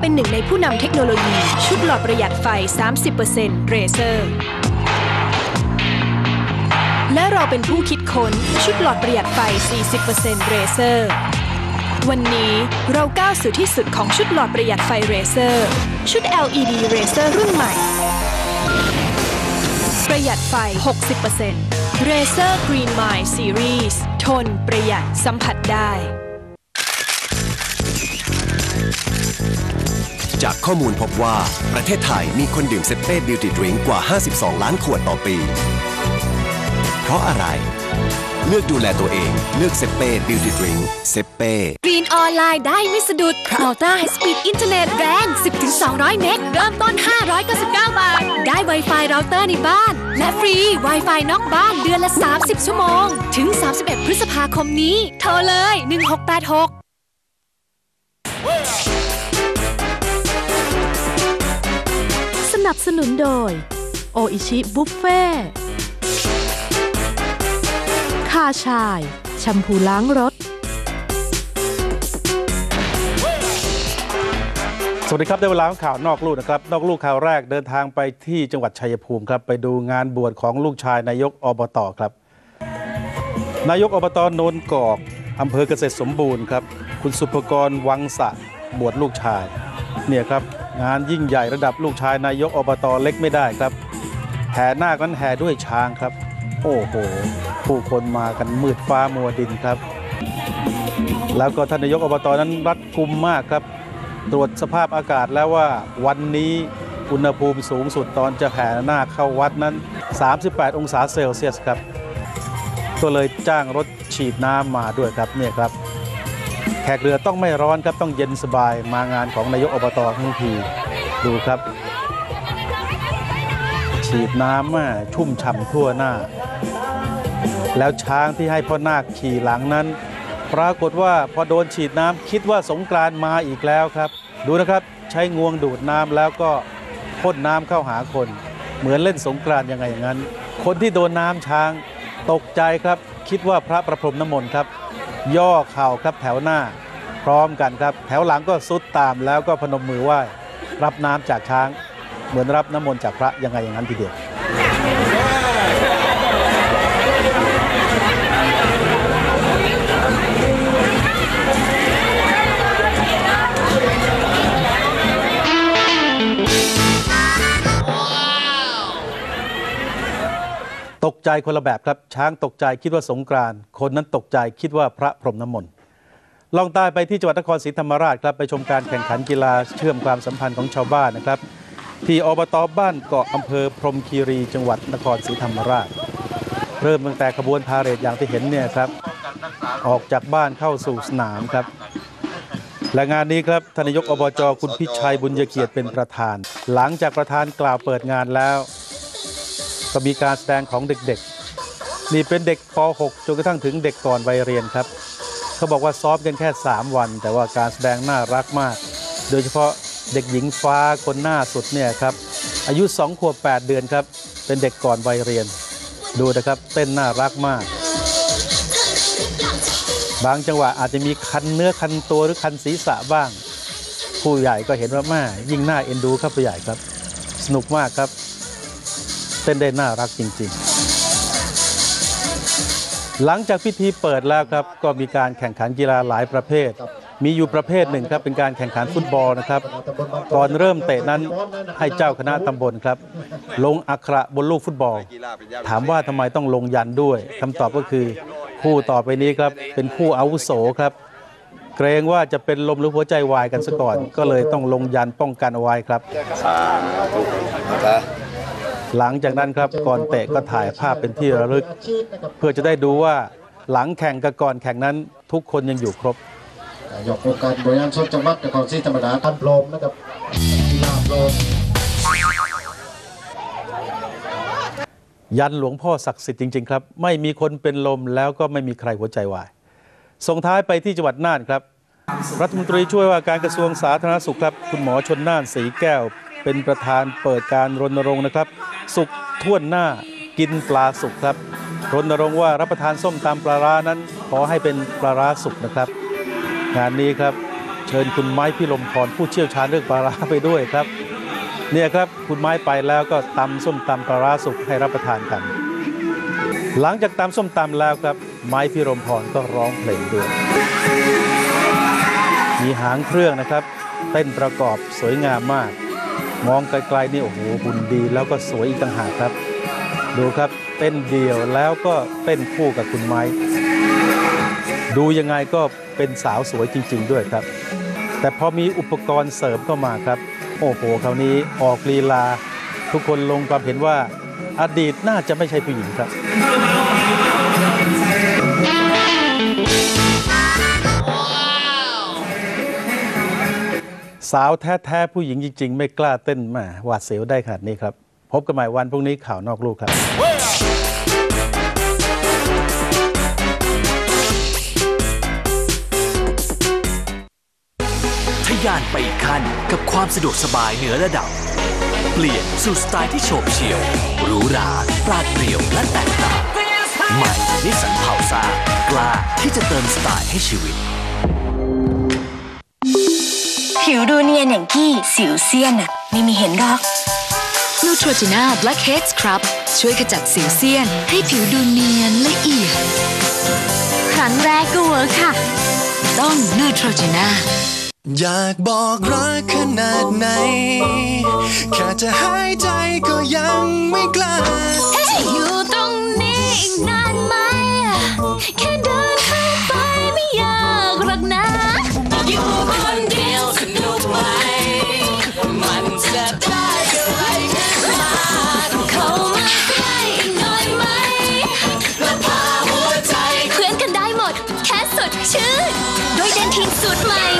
เป็นหนึ่งในผู้นำเทคโนโลยี ชุดหลอดประหยัดไฟ 30%เรเซอร์ และเราเป็นผู้คิดค้น ชุดหลอดประหยัดไฟ 40%เรเซอร์ วันนี้เราก้าวสู่ที่สุดของชุดหลอดประหยัดไฟเรเซอร์ ชุด LED เรเซอร์รุ่นใหม่ ประหยัดไฟ 60% Razer Green Mind Series ทนประหยัดสัมผัสได้ จากข้อมูลพบว่าประเทศไทยมีคนดื่มเซเป้บิวตี้ดริงกว่า 52 ล้านขวดต่อปี เพราะอะไร เลือกดูแลตัวเอง เลือกเซเป้บิวตี้ดริงเซเป้กรีนออนไลน์ได้ไม่สะดุดเพราะ Ultra High Speed Internet แรง 10-200 เมกเริ่มต้น 599 บาท ได้ Wi-Fi เราเตอร์ในบ้าน และฟรี Wi-Fi นอกบ้านเดือนละ 30 ชั่วโมง ถึง 31 พฤษภาคมนี้ โทรเลย 1686 นับสนุนโดย โออิชิบุฟเฟ่คาชายแชมพูล้างรถ สวัสดีครับ ได้เวลาของข่าวนอกลูกนะครับ นอกลูกข่าวแรกเดินทางไปที่จังหวัดชัยภูมิครับ ไปดูงานบวชของลูกชายนายกอบตครับ นายกอบตโนนกอกอำเภอเกษตรสมบูรณ์ครับ คุณสุภกรวังสะบวชลูกชาย เนี่ยครับงานยิ่งใหญ่ระดับลูกชายนายกอบตเล็กไม่ได้ครับ แห่นาคนั้นแห่ด้วยช้างครับ โอ้โห ผู้คนมากันมืดฟ้ามัวดินครับ แล้วก็ท่านนายกอบตนั้นรัดกุมมากครับ ตรวจสภาพอากาศแล้วว่าวันนี้อุณหภูมิสูงสุดตอนจะแห่นาคเข้าวัดนั้น 38 องศาเซลเซียสครับ ก็เลยจ้างรถฉีดน้ำมาด้วยครับเนี่ยครับ แขกเรือต้องไม่ร้อนครับต้องเย็นสบายมางานของนายกอบตทั้งทีดูครับ ฉีดน้ำมาชุ่มฉ่ำทั่วหน้า แล้วช้างที่ให้พ่อนาคขี่หลังนั้น ปรากฏว่าพอโดนฉีดน้ำคิดว่าสงกรานมาอีกแล้วครับ ดูนะครับใช้งวงดูดน้ำแล้วก็พ่นน้ำเข้าหาคน เหมือนเล่นสงกรานยังไงอย่างนั้น คนที่โดนน้ำช้างตกใจครับ คิดว่าพระประพรมน้ำมนต์ครับ ย่อเข่าครับแถวหน้าพร้อมกันครับ แถวหลังก็ซุดตามแล้วก็พนมมือไหว้รับน้ำจากช้าง เหมือนรับน้ำมนต์จากพระยังไงอย่างนั้นทีเดียว ตกใจคนละแบบครับช้างตกใจคิดว่าสงกรานต์คนนั้นตกใจคิดว่าพระพรหมน้ำมนต์ลองใตายไปที่จังหวัดนครศรีธรรมราชครับไปชมการแข่งขันกีฬาเชื่อมความสัมพันธ์ของชาวบ้านนะครับ ที่อบตบ้านเกาะอำเภอพรมคีรีจังหวัดนครศรีธรรมราช เริ่มตั้งแต่ขบวนพาเหรดอย่างที่เห็นเนี่ยครับออกจากบ้านเข้าสู่สนามครับ และงานนี้ครับทนายกอบจคุณพิชัยบุญยเกียรติเป็นประธาน หลังจากประธานกล่าวเปิดงานแล้ว ก็มีการแสดงของเด็กๆ นี่เป็นเด็กป .6 จนกระทั่งถึงเด็กก่อนวัยเรียนครับ เขาบอกว่าซ้อมกันแค่ 3 วัน แต่ว่าการแสดงน่ารักมาก โดยเฉพาะเด็กหญิงฟ้าคนหน้าสุดเนี่ยครับ อายุ2ขวบ8 เดือนครับ เป็นเด็กก่อนวัยเรียน ดูนะครับเต้นน่ารักมาก บางจังหวะอาจจะมีคันเนื้อคันตัวหรือคันศีรษะบ้าง ผู้ใหญ่ก็เห็นว่าแม่ยิ่งน่าเอ็นดูครับผู้ใหญ่ครับ สนุกมากครับ เต้นได้น่ารักจริง ๆ หลังจากพิธีเปิดแล้วครับ ก็มีการแข่งขันกีฬาหลายประเภท มีอยู่ประเภทหนึ่งครับ เป็นการแข่งขันฟุตบอลนะครับ ก่อนเริ่มเตะนั้นให้เจ้าคณะตำบลครับ ลงอักขระบนลูกฟุตบอล ถามว่าทำไมต้องลงยันด้วยคำตอบก็คือคู่ต่อไปนี้ครับ เป็นคู่อาวุโสครับ เกรงว่าจะเป็นลมหรือหัวใจวายกันซะก่อน ก็เลยต้องลงยันป้องกันเอาไว้ครับ หลังจากนั้นครับก่อนเตะก็ถ่ายภาพเป็นที่ระลึก เพื่อจะได้ดูว่าหลังแข่งกับก่อนแข่งนั้นทุกคนยังอยู่ครบนายกองค์การบริหารส่วนจังหวัดนครศรีธรรมราชท่านโปรมนะครับกีฬาโปรมยันหลวงพ่อศักดิ์สิทธิ์จริง ๆ ครับ ไม่มีคนเป็นลมแล้วก็ไม่มีใครหัวใจวาย ส่งท้ายไปที่จังหวัดน่านครับ รัฐมนตรีช่วยว่าการกระทรวงสาธารณสุขครับ คุณหมอชนน่านสีแก้ว เป็นประธานเปิดการรณรงค์นะครับ สุขท่วนหน้ากินปลาสุกครับรณรงค์ว่ารับประทานส้มตำปลาร้านั้น ขอให้เป็นปลาร้าสุกนะครับ งานนี้ครับเชิญคุณไม้พิรมพรผู้เชี่ยวชาญเรื่องปลาร้าไปด้วยครับ เนี่ยครับคุณไม้ไปแล้วก็ตำส้มตำปลาร้าสุกให้รับประทานกัน หลังจากตำส้มตำแล้วครับ ไม้พิรมพรก็ร้องเพลงด้วย มีหางเครื่องนะครับ เต้นประกอบสวยงามมาก มองไกลๆนี่โอ้โหหุ่นดีแล้วก็สวยอีกต่างหากครับ ดูครับเต้นเดียวแล้วก็เต้นคู่กับคุณไม้ ดูยังไงก็เป็นสาวสวยจริง ๆ ด้วยครับ แต่พอมีอุปกรณ์เสริมเข้ามาครับ โอ้โหคราวนี้ออกลีลา ทุกคนลงความเห็นว่าอดีตน่าจะไม่ใช่ผู้หญิงครับ สาวแท้ๆผู้หญิงจริง ๆ ไม่กล้าเต้นมาหวาดเสียวได้ขนาดนี้ครับ พบกันใหม่วันพรุ่งนี้ข่าวนอกลูกครับ ทะยานไปอีกขั้นกับความสะดวกสบายเหนือระดับ เปลี่ยนสู่สไตล์ที่โฉบเฉี่ยวหรูหราปราดเปรียวและแตกต่างใหม่นิสสันเผาซ่ากล้าที่จะเติมสไตล์ให้ชีวิต ผิวดูเนียนอย่างกี้สิวเซียนอะไม่มีเห็นหรอกนูโทรจีน่า Blackhead Scrub ช่วยขจัดสิวเซียน ให้ผิวดูเนียนละเอียด ครั้งแรกก็เวิร์คค่ะ ต้องนูโทรจีน่าอยากบอกรักขนาดไหน แค่จะหายใจก็ยังไม่กล้าจะอยู่ตรงนี้อีกนานไหมแค่เดิ พาหัวใจเพื่อนกันได้หมด แค่สดชื่น ด้วยเดนทีนสูตรใหม่